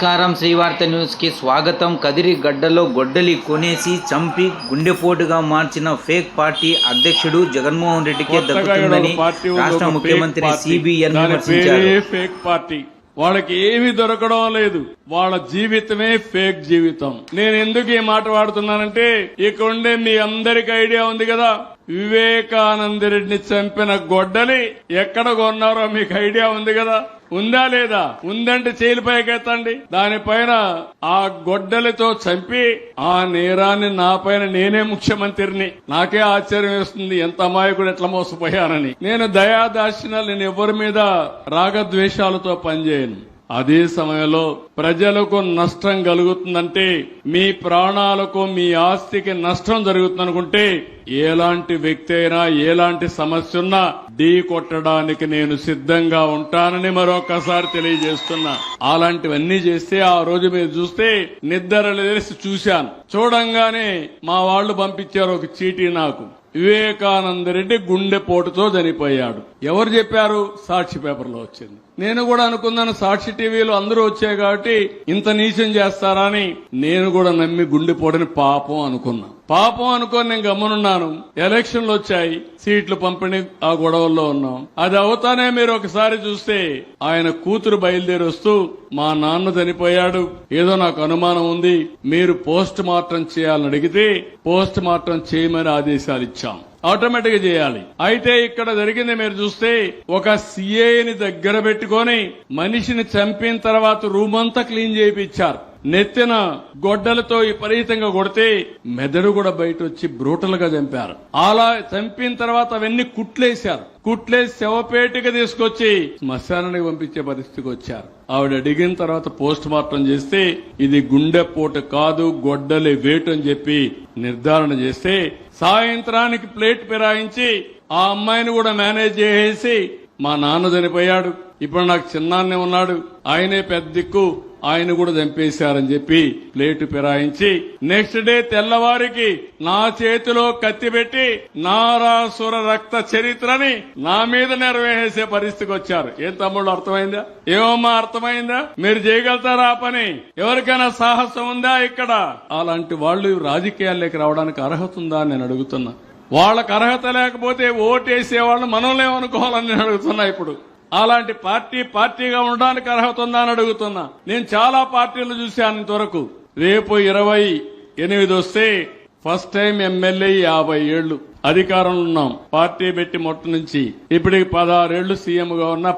నమస్కారం. శ్రీవార్త న్యూస్కి స్వాగతం. కదిరి గడ్డలో గొడ్డలి కొనేసి చంపి గుండెపోటుగా మార్చిన ఫేక్ పార్టీ అధ్యక్షుడు జగన్మోహన్ రెడ్డికే దక్కుతుందని రాష్ట్ర ముఖ్యమంత్రి. సిబిఎన్ ఫేక్ పార్టీ వాళ్ళకి ఏమి దొరకడం లేదు. వాళ్ళ జీవితమే ఫేక్ జీవితం. నేను ఎందుకు ఈ మాట వాడుతున్నానంటే ఇక్కడ ఉండే మీ అందరికి ఐడియా ఉంది కదా? వివేకానంద రెడ్డిని చంపిన గొడ్డలి ఎక్కడ కొన్నారో మీకు ఐడియా ఉంది కదా? ఉందా లేదా? ఉందంటే చేలు పైకెత్తండి దానిపైన ఆ గొడ్డలితో చంపి ఆ నేరాన్ని నా పైన నేనే ముఖ్యమంత్రిని. నాకే ఆశ్చర్యం వేస్తుంది ఎంత అమాయకుడు ఎట్లా మోసపోయానని. నేను దయాదాక్షిణ్యాలు నేను ఎవరి మీద రాగద్వేషాలతో పనిచేయను. అదే సమయంలో ప్రజలకు నష్టం కలుగుతుందంటే మీ ప్రాణాలకు మీ ఆస్తికి నష్టం జరుగుతుందనుకుంటే ఎలాంటి వ్యక్తి అయినా ఎలాంటి సమస్య ఉన్నా ఢీ కొట్టడానికి నేను సిద్ధంగా ఉంటానని మరొకసారి తెలియజేస్తున్నా. అలాంటివన్నీ చేస్తే ఆ రోజు మీరు చూస్తే నిద్ర లేసి చూశాను. చూడంగానే మా వాళ్ళు పంపించారు ఒక చీటీ నాకు. వివేకానంద రెడ్డి గుండెపోటుతో చనిపోయాడు. ఎవరు చెప్పారు? సాక్షి పేపర్లో వచ్చింది. నేను కూడా అనుకున్నాను సాక్షి టీవీలో అందరూ వచ్చాయి కాబట్టి ఇంత నీచం చేస్తారా అని నేను కూడా నమ్మి గుండెపోటుని పాపం అనుకున్నా. పాపం అనుకొని నేను గమనున్నాను ఎలక్షన్లు వచ్చాయి. సీట్లు పంపిణీ ఆ గొడవల్లో ఉన్నాం. అది అవుతానే మీరు ఒకసారి చూస్తే ఆయన కూతురు బయలుదేరి వస్తూ మా నాన్న చనిపోయాడు. ఏదో నాకు అనుమానం ఉంది. మీరు పోస్ట్ మార్టం చేయాలని అడిగితే పోస్ట్ మార్టం చేయమని ఆదేశాలు ఇచ్చాం. ఆటోమేటిక్గా చేయాలి. అయితే ఇక్కడ జరిగింది మీరు చూస్తే ఒక సిఏని దగ్గర పెట్టుకొని మనిషిని చంపిన తర్వాత రూమ్ అంతా క్లీన్ చేయించారు నెత్తిన గొడ్డలతో విపరీతంగా కొడితే మెదడు కూడా బయట వచ్చి బ్రూటల్గా చంపారు. అలా చంపిన తర్వాత అవన్నీ కుట్లేశారు. కుట్లేసి శవపేటికి తీసుకొచ్చి శ్మశానానికి పంపించే పరిస్థితికి వచ్చారు. ఆవిడ అడిగిన తర్వాత పోస్ట్ మార్టం చేస్తే ఇది గుండెపోటు కాదు గొడ్డలి వేటు అని చెప్పి నిర్ధారణ చేస్తే సాయంత్రానికి ప్లేట్ ఫిరాయించి ఆ అమ్మాయిని కూడా మేనేజ్ చేసేసి మా నాన్న చనిపోయాడు. ఇప్పుడు నాకు చిన్నాన్నే ఉన్నాడు. ఆయనే పెద్ద దిక్కు. ఆయన కూడా చంపేశారని చెప్పి ప్లేటు ఫిరాయించి నెక్స్ట్ డే తెల్లవారికి నా చేతిలో కత్తి పెట్టి నారాసుర రక్త చరిత్రని నా మీద నెరవేసే పరిస్థితికి వచ్చారు. ఏం తమ్ముళ్ళు అర్థమైందా? ఏమమ్మా అర్థమైందా? మీరు చేయగలుగుతారా ఆ పని? ఎవరికైనా సాహసం ఉందా ఇక్కడ? అలాంటి వాళ్ళు రాజకీయాల్లోకి రావడానికి అర్హత ఉందా నేను అడుగుతున్నా. వాళ్ళకు అర్హత లేకపోతే ఓటేసే వాళ్ళు మనం లేమనుకోవాలని నేను అడుగుతున్నా ఇప్పుడు. అలాంటి పార్టీ పార్టీగా ఉండడానికి అర్హత ఉందా అని అడుగుతున్నా. నేను చాలా పార్టీలు చూశాను ఇంతవరకు. రేపు ఇరవై ఎనిమిది వస్తే ఫస్ట్ టైం ఎమ్మెల్యే యాభై ఏళ్ళు అధికారంలో ఉన్నాం. పార్టీ పెట్టి మొట్ట నుంచి. ఇప్పటికి పదహారేళ్ళు సీఎంగా ఉన్న